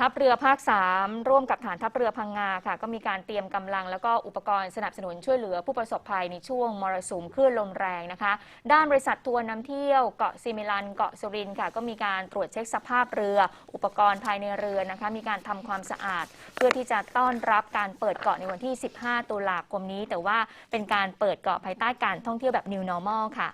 ทัพเรือภาค 3 ร่วมกับฐานทัพเรือพังงาค่ะ ก็มีการเตรียมกำลัง แล้วก็อุปกรณ์สนับสนุนช่วยเหลือผู้ประสบภัยในช่วงมรสุมคลื่นลมแรงนะคะ ด้านบริษัททัวร์นำเที่ยวเกาะซิมิลัน เกาะสุรินค่ะ ก็มีการตรวจเช็คสภาพเรือ อุปกรณ์ภายในเรือนะคะ มีการทำความสะอาด เพื่อที่จะต้อนรับการเปิดเกาะในวันที่ 15 ตุลาคมนี้ แต่ว่าเป็นการเปิดเกาะภายใต้การท่องเที่ยวแบบ New Normal ค่ะ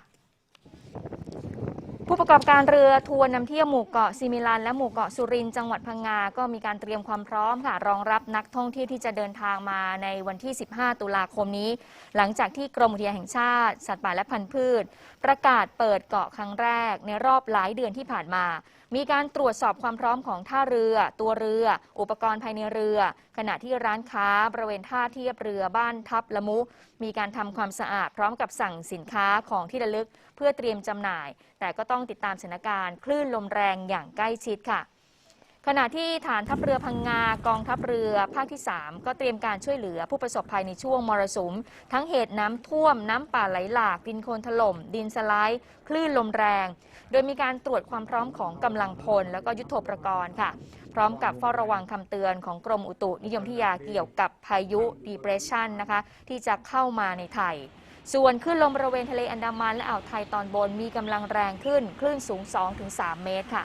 ผู้ประกอบการเรือทัวร์นำเที่ยวหมู่เกาะซิมิลัน และหมู่เกาะสุรินทร์จังหวัดพังงา ก็มีการเตรียมความพร้อมค่ะ รองรับนักท่องเที่ยวที่จะเดินทางมาในวันที่ 15 ตุลาคมนี้ หลังจากที่กรมอุทยานแห่งชาติ สัตว์ป่าและพันธุ์พืช ประกาศเปิดเกาะครั้งแรก ในรอบหลายเดือนที่ผ่านมา มีการตรวจสอบความพร้อมของท่าเรือ ตัวเรือ อุปกรณ์ภายในเรือ ขณะที่ร้านค้าบริเวณท่าเทียบเรือบ้านทับละมุ มีการทำความสะอาดพร้อมกับสั่งสินค้าของที่ระลึก เพื่อเตรียมจำหน่าย แต่ก็ต้องติดตามสถานการณ์คลื่นลมแรงอย่างใกล้ชิดค่ะ ขณะที่ฐานทัพเรือพังงากองทัพเรือภาคที่ 3 ก็เตรียมการช่วยเหลือผู้ประสบภัยในช่วงมรสุม ทั้งเหตุน้ำท่วมน้ำป่าไหลหลาก ดินโคลนถล่ม ดินสไลด์ คลื่นลมแรง โดยมีการตรวจความพร้อมของกำลังพล แล้วก็ยุทธปกรณ์ค่ะ พร้อมกับเฝ้าระวังคำเตือนของกรมอุตุนิยมวิทยาเกี่ยวกับพายุ depression นะคะที่จะเข้ามาในไทย ส่วนคลื่นลมบริเวณทะเลอันดามันและอ่าวไทยตอนบนมีกำลังแรงขึ้น คลื่นสูง 2-3 เมตรค่ะ